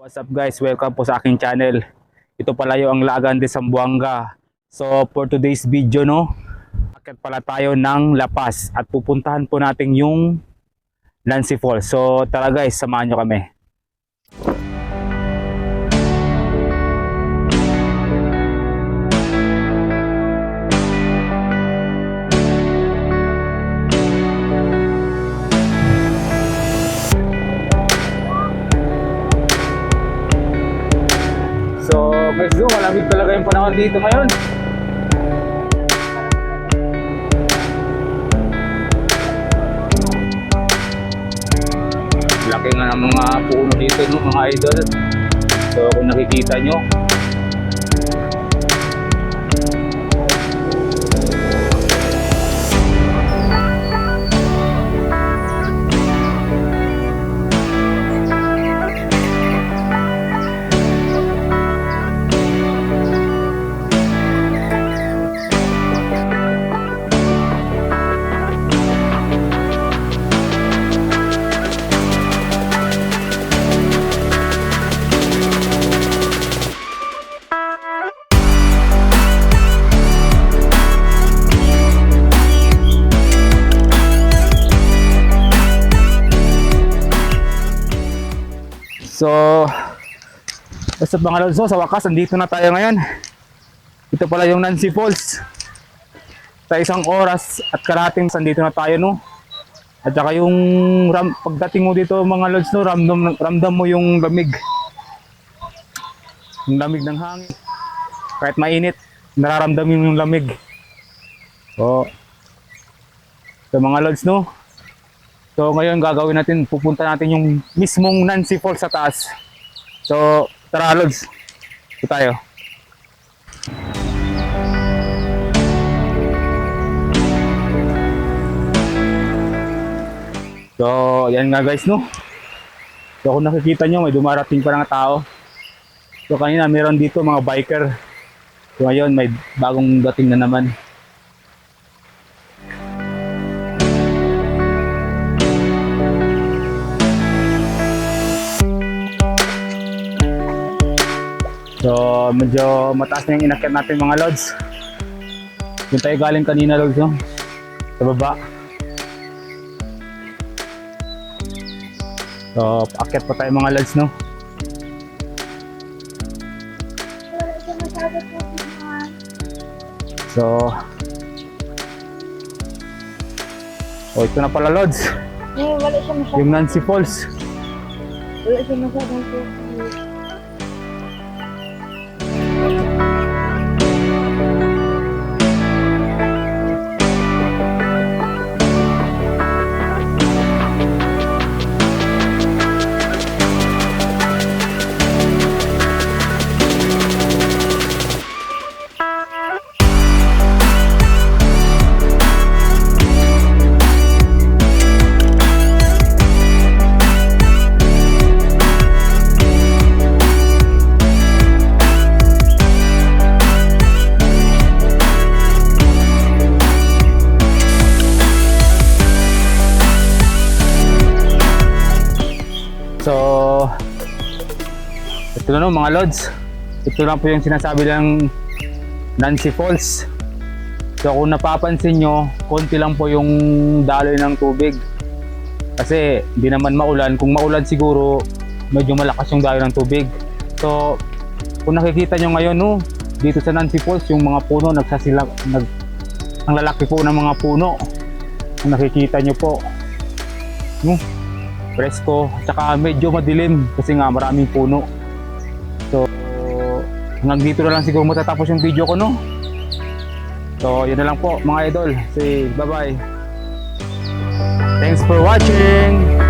What's up guys? Welcome po sa aking channel. Ito pala yung ang Lagan de Zamboanga. So for today's video no, akit pala tayo ng La Paz at pupuntahan po natin yung Nancy Falls. So tara guys, samahan nyo kami. Guys, go, malamig talaga yung panahon dito ngayon. Laki nga ng mga puno dito, no, mga idol. So kung nakikita nyo, So, basta mga lods, no, sa wakas, andito na tayo ngayon. Ito pala yung Nancy Falls. Sa isang oras at karating, andito na tayo, no. At saka yung ram, pagdating mo dito mga lods, no, ramdam, ramdam mo yung lamig. Yung lamig ng hangin. Kahit mainit, nararamdam mo yung lamig. So, sa mga lods, no, So ngayon gagawin natin, pupunta natin yung mismong Nancy Falls sa taas. So tara Lods, ito tayo. So yan nga guys no. So kung nakikita nyo may dumarating pa ng tao. So kanina meron dito mga biker. So ngayon may bagong dating na naman. So, medyo mataas na yung inakyat natin mga lods. Yung tayo galing kanina lods, no? Sa baba. So, paakyat pa tayo mga lods, no? So, Oh, ito na pala lods. Eh, Yung Nancy Falls. wala siya masyadong So, ito na no mga lods. Ito lang po yung sinasabi ng Nancy Falls. So kung napapansin nyo, konti lang po yung daloy ng tubig. Kasi di naman maulan. Kung maulan siguro, medyo malakas yung daloy ng tubig. So, kung nakikita nyo ngayon no, dito sa Nancy Falls, yung mga puno, nagsasila, nag, ang lalaki po ng mga puno. Kung nakikita nyo po. No? Presko, at saka medyo madilim kasi nga maraming puno. So, hanggang dito na lang siguro matatapos yung video ko, no? So, yun na lang po mga idol. Say bye-bye. Thanks for watching!